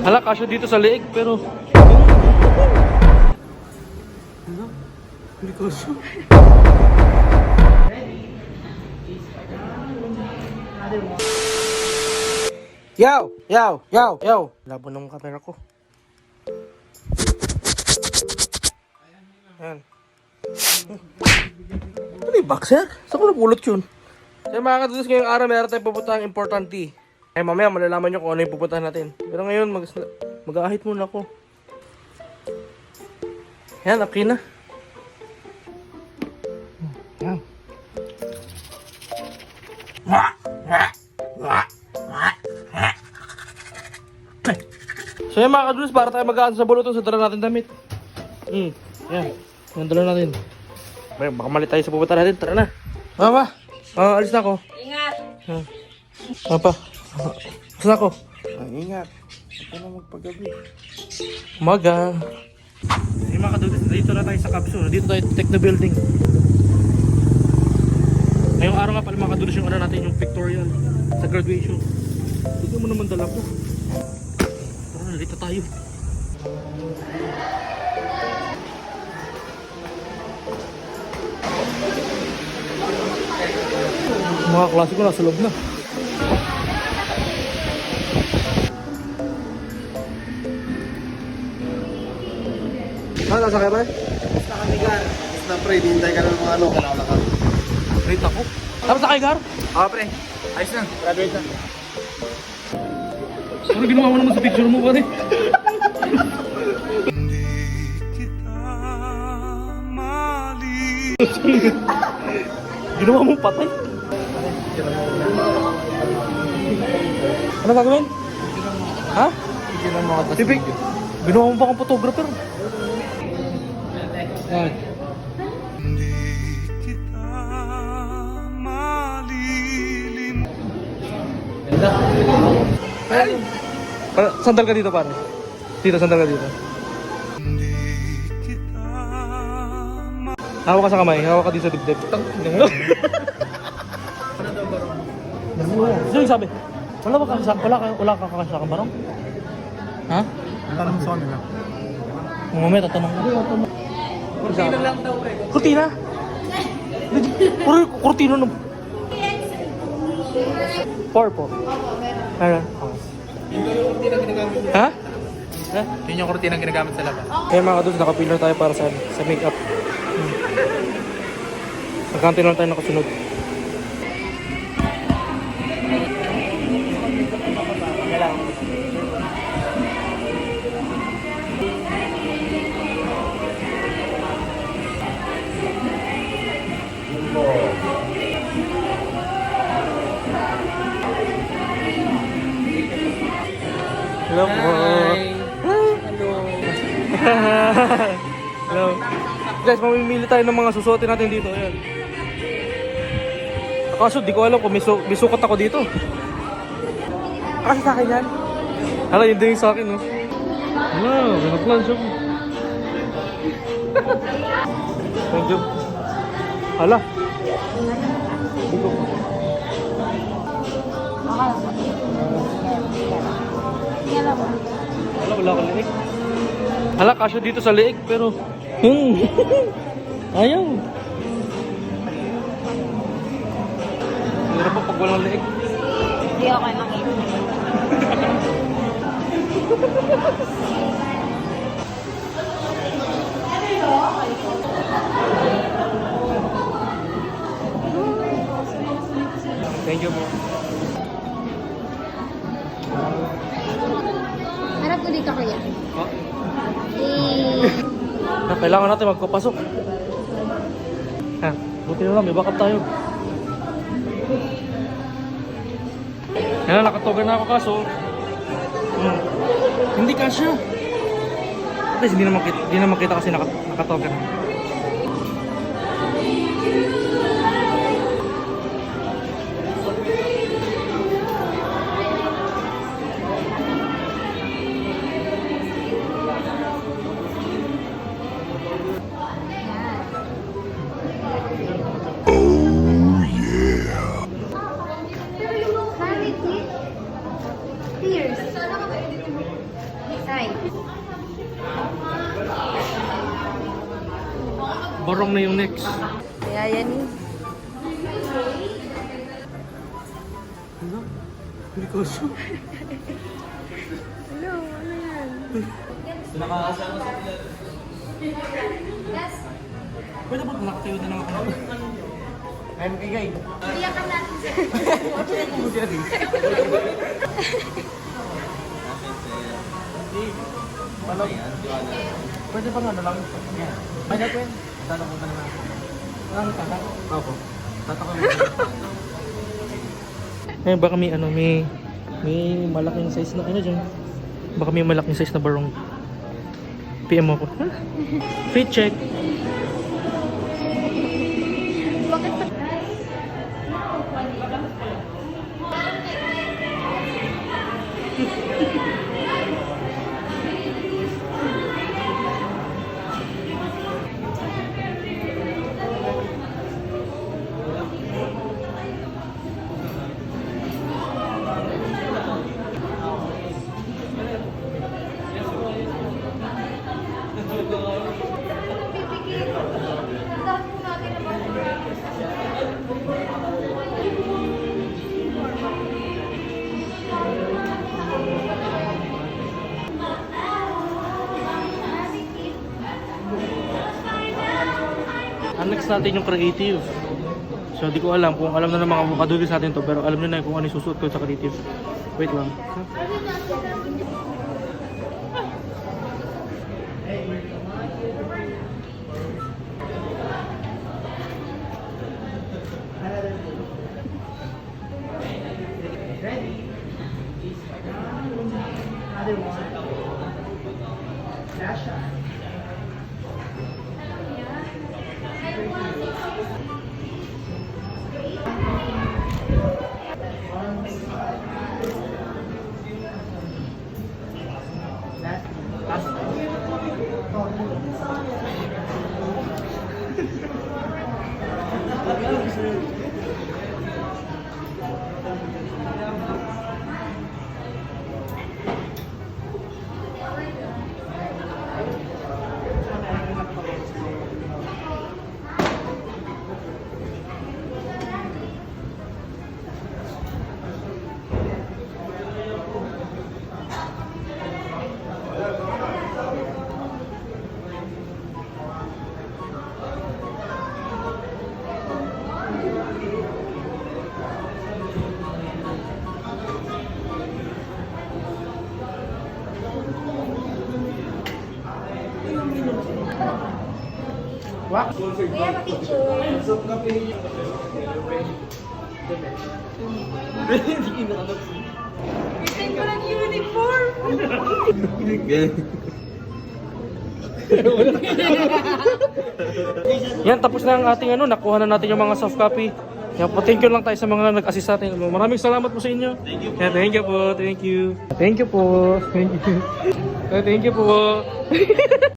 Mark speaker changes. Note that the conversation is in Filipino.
Speaker 1: Hala, kasyo dito sa leeg, pero... Hala, hindi kasyo. Yaw! Yaw! Yaw! Yaw! Labo ng camera ko. Ayan. Ano yung boxer? Saan ko napulot yun? Kaya mga katulis ngayong araw, meron tayong pupuntahan importante. Eh mamaya malalaman nyo kung ano yung pupuntahan natin. Pero ngayon, mag mag-aahit muna ako. Yan, okay na. Yan. So yan mga kadulis, para tayo mag sa bulutan sa dala natin damit. Hmm, yan. Yan dala natin. May, baka mali tayo sa pupunta natin. Tara na. Mama, ah, alis na ako.
Speaker 2: Ingat!
Speaker 1: Papa, na ako.
Speaker 3: Ang ingat. Ka na magpagabi.
Speaker 1: Umaga. Hey mga kadulis, dito na tayo sa capsule. Dito tayo sa Techno Building. Ngayong araw nga pala mga kadulis yung ano natin, yung pictorial sa graduation. Dito mo naman dala ko. Tara na, na tayo. Mga klase ko nasa loob na.
Speaker 3: Ha, nasa ka ba? Basta kami ka. Basta pre, hintay ka na ng mga ano. Kalala ka.
Speaker 1: Late ako. Tapos na kayo, Gar?
Speaker 3: Oo pre, ayos na. Graduate na.
Speaker 1: Ano ginawa mo naman sa picture mo, pare? ginawa mo patay? Ano gagawin? Ha?
Speaker 3: Hindi na mga tas.
Speaker 1: Pipik, ginawa mo ba akong photographer? Yan. Para, sandal ka dito, pare. Dito, sandal ka dito. Hawak ka sa kamay, hawak ka dito sa dibdib. Ano yung sabi? Wala ba ka sa wala ka wala ka kakasa kang barong? Ha?
Speaker 3: Tanong sa kanila.
Speaker 1: Mamaya tatanong ko. Kurtina lang daw, pre. Kurtina? Puro kurtina no. Four po. Ano? Ha? Ha?
Speaker 3: Yun yung kurtina ginagamit sa labas.
Speaker 1: Kaya mga kadudes, nakapila tayo para sa, sa make-up. Hmm. Nagkanti lang tayo nakasunod. Hello po. Hello. Guys, mamimili tayo ng mga susuotin natin dito. Ayan. Kaso di ko alam kung may, su may sukat ako dito. Kasi sa akin yan. Hala, yun din yung sa akin, no? Hello, nag-plan siya. Thank you. Hala. Hindi ko. Wala, wala akong liig. Hala, kasyo dito sa liig, pero... Hmm. Ayaw. Hirap pa pag walang liig.
Speaker 2: Hindi ako kayo makita.
Speaker 1: kailangan natin magpapasok. Ha, buti na lang, may backup tayo. Yan, nakatoga na ako kaso. Hmm, hindi kasya. At least hindi na makita, hindi na makita kasi naka, nakatoga na.
Speaker 2: Tears. Try.
Speaker 1: Barong na yung next.
Speaker 2: Kaya yan eh.
Speaker 1: Ano? Hindi ko sure.
Speaker 2: Hello, ano yan?
Speaker 1: Pwede ba nakatayo na lang ako? I'm kay
Speaker 2: Iyakan natin sa...
Speaker 1: Paano? Pwede ba nga na lang? Ay, na pwede. Tala ko na naman. Ang tata? Opo. Tata ko Eh, baka may ano, may may malaking size na ano dyan. Baka may malaking size na barong. PM mo ako. Huh? Fit check. Natin yung creative. So, di ko alam kung alam na ng mga kadulis natin to, pero alam nyo na kung ano susuot ko sa creative. Wait lang. Wax?
Speaker 2: Kuya, pa-picture. Retain ko lang uniform.
Speaker 1: Yan, tapos na ang ating ano, nakuha na natin yung mga soft copy. Yan po, thank you lang tayo sa mga nag-assist sa atin. Maraming salamat po sa inyo. Yeah, thank you po, thank you. Thank you po, thank you. Thank you po.